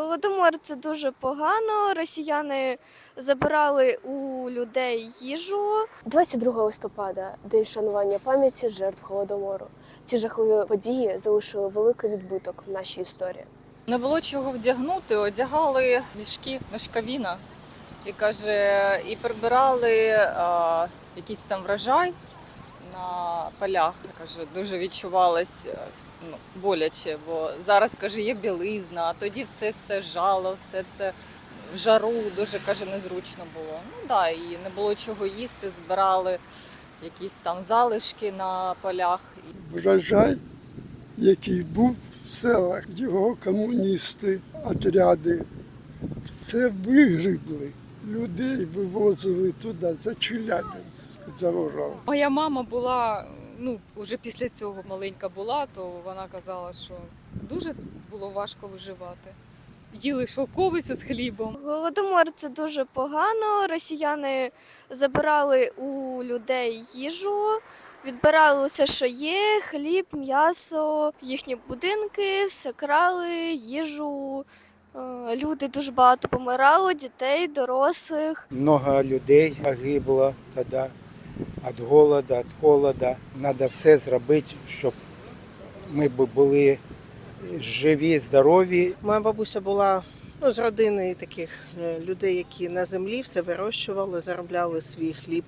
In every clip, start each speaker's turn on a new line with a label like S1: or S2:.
S1: Голодомор це дуже погано. Росіяни забирали у людей їжу.
S2: 22 листопада день вшанування пам'яті жертв голодомору. Ці жахливі події залишили великий відбиток в нашій історії.
S3: Не було чого вдягнути, одягали мішки мешкавіна і каже, і прибирали а, якийсь там врожай на полях. Каже, дуже відчувалось е, ну, боляче, бо зараз каже, є білизна, а тоді це все жало, все це в жару дуже каже, незручно було. Ну да, і не було чого їсти, збирали якісь там залишки на полях.
S4: врожай, який був в селах, його комуністи, отряди, все вигрібли. Людей вивозили туди, за Челябинськ, за Урал.
S5: Моя мама була, ну, вже після цього маленька була, то вона казала, що дуже було важко виживати. Їли шовковицю з хлібом.
S1: Голодомор це дуже погано. Росіяни забирали у людей їжу, відбирали все, що є: хліб, м'ясо, їхні будинки, все крали, їжу. Е, Люди дуже багато помирало, дітей, дорослих.
S6: много людей погибло тоді від голоду, від холода. Треба все зробити, щоб ми були живі, здорові
S7: Моя бабуся була ну, з родини таких е, людей, які на землі все вирощували, заробляли свій хліб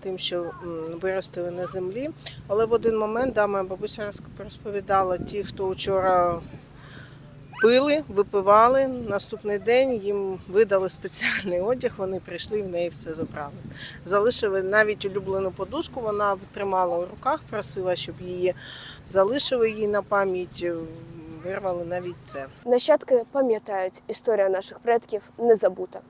S7: тим, що виростили на землі. Але в один момент да, моя бабуся розповідала, ті, хто вчора пили, випивали, наступний день їм видали спеціальний одяг, вони прийшли в неї все забрали. Залишили навіть улюблену подушку, вона тримала у руках, просила, щоб її залишили їй на пам'ять. е, Вирвали навіть це.
S2: Нащадки пам'ятають, історія наших предків не забута.